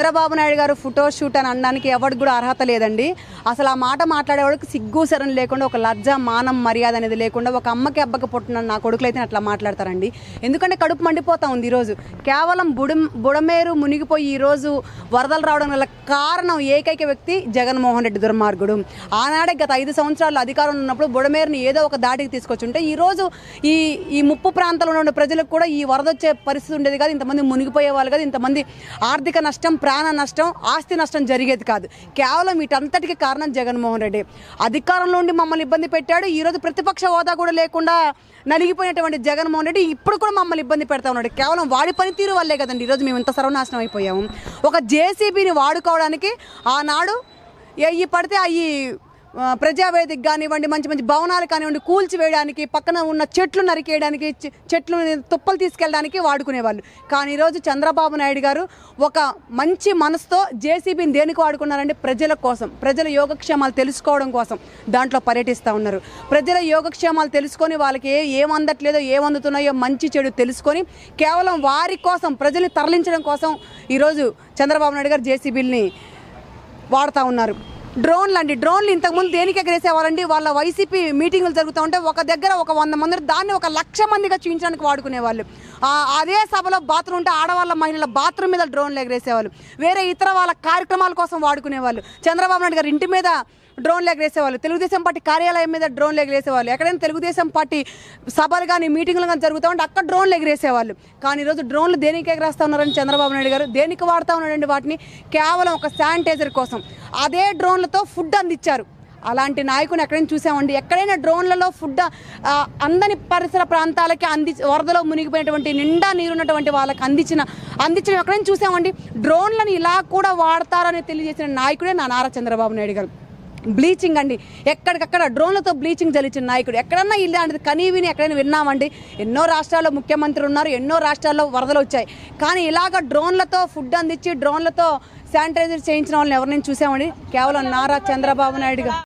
చంద్రబాబు నాయుడు గారు photo shoot అని అనడానికి ఎవరికి కూడా అర్హత లేదండి. అసలు ఆ మాట మాట్లాడేవాడికి సిగ్గు సరణ లేకుండా ఒక లజ్జ మానం మర్యాద అనేది లేకుండా ఒక అమ్మకి అబ్బకి పుట్టిన నా కొడుకులు అయితే అట్లా మాట్లాడతారండి. ఎందుకంటే కడుపు మండిపోతా ఉంది ఈరోజు. కేవలం బుడం బుడమేరు మునిగిపోయి ఈరోజు వరదలు రావడం వల్ల కారణం ఏకైక వ్యక్తి జగన్మోహన్ రెడ్డి దుర్మార్గుడు. ఆనాడే గత ఐదు సంవత్సరాలు అధికారంలో ఉన్నప్పుడు బుడమేరుని ఏదో ఒక దాటికి తీసుకొచ్చుంటే ఈరోజు ఈ ఈ ముప్పు ప్రాంతంలో ఉన్న ప్రజలకు కూడా ఈ వరద వచ్చే పరిస్థితి ఉండేది కాదు. ఇంతమంది మునిగిపోయే వాళ్ళు కాదు. ఇంతమంది ఆర్థిక నష్టం ప్రాణ నష్టం ఆస్తి నష్టం జరిగేది కాదు. కేవలం వీటంతటికి కారణం జగన్మోహన్ రెడ్డి. అధికారంలో ఉండి మమ్మల్ని ఇబ్బంది పెట్టాడు. ఈరోజు ప్రతిపక్ష హోదా కూడా లేకుండా నలిగిపోయినటువంటి జగన్మోహన్ రెడ్డి ఇప్పుడు కూడా మమ్మల్ని ఇబ్బంది పెడతా ఉన్నాడు. కేవలం వాడి పనితీరు వల్లే కదండి. ఈరోజు మేము ఇంత సర్వనాశనం అయిపోయాము. ఒక జేసీబీని వాడుకోవడానికి ఆనాడు ఎయ్యి పడితే అవి ప్రజావేదిక కానివ్వండి మంచి మంచి భవనాలు కానివ్వండి కూల్చివేయడానికి పక్కన ఉన్న చెట్లు నరికేయడానికి చెట్లు తుప్పలు తీసుకెళ్ళడానికి వాడుకునేవాళ్ళు. కానీ ఈరోజు చంద్రబాబు నాయుడు గారు ఒక మంచి మనసుతో జేసీబీని దేనికి వాడుకున్నారంటే ప్రజల కోసం ప్రజల యోగక్షేమాలు తెలుసుకోవడం కోసం దాంట్లో పర్యటిస్తూ ఉన్నారు. ప్రజల యోగక్షేమాలు తెలుసుకొని వాళ్ళకి ఏం అందట్లేదో ఏం అందుతున్నాయో మంచి చెడు తెలుసుకొని కేవలం వారి కోసం ప్రజల్ని తరలించడం కోసం ఈరోజు చంద్రబాబు నాయుడు గారు జేసీబీల్ని వాడుతూ ఉన్నారు. డ్రోన్లు అండి. డ్రోన్లు ఇంతకుముందు దేనికి ఎగరేసేవారండి? వాళ్ళ వైసీపీ మీటింగులు జరుగుతూ ఉంటే ఒక దగ్గర ఒక వంద మంది దాన్ని ఒక లక్ష మందిగా చూపించడానికి వాడుకునేవాళ్ళు. అదే సభలో బాత్రూమ్ ఉంటే ఆడవాళ్ళ మహిళల బాత్రూమ్ మీద డ్రోన్లు ఎగరేసేవాళ్ళు. వేరే ఇతర వాళ్ళ కార్యక్రమాల కోసం వాడుకునేవాళ్ళు. చంద్రబాబు నాయుడు గారు ఇంటి మీద డ్రోన్లు ఎగరేసేవాళ్ళు. తెలుగుదేశం పార్టీ కార్యాలయం మీద డ్రోన్లు ఎగరేసేవాళ్ళు. ఎక్కడైనా తెలుగుదేశం పార్టీ సభలు కానీ మీటింగ్లు కానీ జరుగుతూ ఉంటే అక్కడ డ్రోన్లు ఎగరేసేవాళ్ళు. కానీ ఈరోజు డ్రోన్లు దేనికి ఎగరేస్తా ఉన్నారని చంద్రబాబు నాయుడు గారు? దేనికి వాడుతూ ఉన్నాడండి వాటిని? కేవలం ఒక శానిటైజర్ కోసం. అదే డ్రోన్లతో ఫుడ్ అందించారు. అలాంటి నాయకుని ఎక్కడైనా చూసామండి? ఎక్కడైనా డ్రోన్లలో ఫుడ్ అందని పరిసర ప్రాంతాలకి అంది వరదలో మునిగిపోయినటువంటి నిండా నీరున్నటువంటి వాళ్ళకి అందించిన అందించిన ఎక్కడైనా చూసామండి? డ్రోన్లను ఇలా కూడా వాడతారని తెలియజేసిన నాయకుడే నా నారా చంద్రబాబు నాయుడు గారు. బ్లీచింగ్ అండి. ఎక్కడికక్కడ డ్రోన్లతో బ్లీచింగ్ చల్లించిన నాయకుడు. ఎక్కడన్నా ఇలాంటిది కనీవిని ఎక్కడైనా విన్నామండి? ఎన్నో రాష్ట్రాల్లో ముఖ్యమంత్రి ఉన్నారు ఎన్నో రాష్ట్రాల్లో వరదలు వచ్చాయి. కానీ ఇలాగ డ్రోన్లతో ఫుడ్ అందించి డ్రోన్లతో శానిటైజర్ చేయించిన వాళ్ళని ఎవరిని చూసామండి? కేవలం నారా చంద్రబాబు నాయుడు